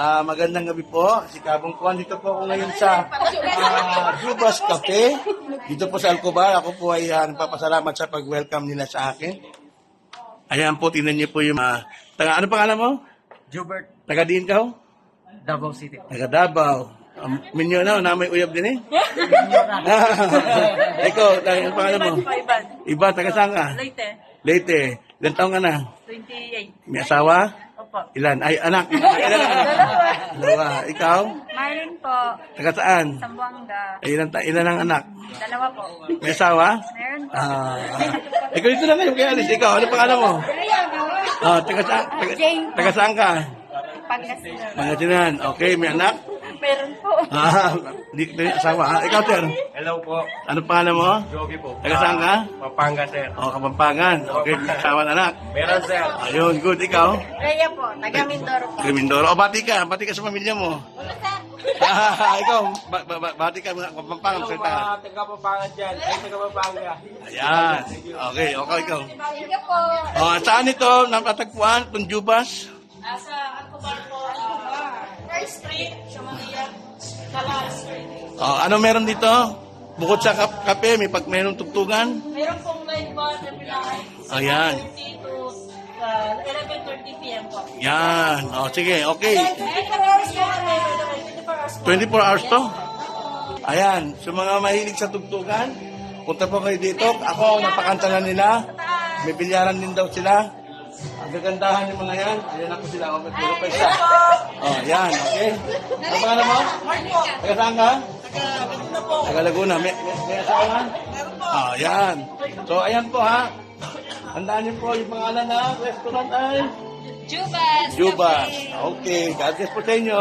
Ah, magandang gabi po. Si Kabong Kwan. Dito po ako ngayon sa ah, Jubas Cafe. Dito po sa Alcobar. Ako po ay ah, nagpapasalamat sa pag-welcome nila sa akin. Ayan po, tingnan niyo po yung... ah, taga, ano pangalan mo? Jubert, Taga diin ka ho? Davao City. Taga Davao. Um, minyo na, na may uyab din eh. Ikaw, taga, ano pangalan mo? Iba, taga saan ka? Leyte. Leyte. Ilan taong ka na? 28. May asawa? Opo. Ilan? Ay, anak. Ilan anak? Dalawa. Ikaw? Marlene po. Taga saan? Sambuanga. Ay, ilan, ta- ilan ang anak? Dalawa po. May asawa? Meron po. Ah. Ikaw dito na kayo kay Alice. Ikaw, ano pangalan mo? Ah, taga saan? Taga, Jane. taga saan ka? Pangasinan. Pangasinan. Okay, may anak? Meron po. Ah, di di asawa. Ah, ikaw, sir. Hello po, Ano pangalan mo? Jogi po. Taga saan ka? Mapanga, sir. Oh, Kapampangan. Okay, asawa na anak. Meron, sir. Ayun, good. Ikaw? Rhea po. Taga Mindoro po. Kay Mindoro. O, bati ka. Bati ka sa pamilya mo. Ah, ikaw, ba, ba, ba- bati ka mga Kapampangan. Salita ka. taga Pampanga dyan. Ay, taga Pampanga. Ayan. Okay, okay, ikaw. Thank you po. Oh, saan ito napatagpuan? Itong Jubas? Asa Alcobar po. Uh, First Street. Shamania. Oh, ano meron dito? Bukod sa kap- kape, may pag mayroong tugtugan? Meron pong live bar na pinakain. Ayan. 30 to uh, 11.30 p.m. po. Yan. Oh, sige, okay. 24 hours po. Meron 24 hours po. 24 hours to? Ayan. Sa mga mahilig sa tugtugan, punta po kayo dito. Ako, napakanta na nila. May bilyaran din daw sila. Ang gagandahan yung mga yan. Ayan ako sila. Oh, may puro pa isa. Oh, yan. Okay. Ano pangalan mo? Taga saan ka? Taga Laguna. May, may, may asawa? Oh, yan. So, ayan po ha. Tandaan niyo po yung pangalan na restaurant ay Jubas. Jubas. Okay. God bless po sa inyo.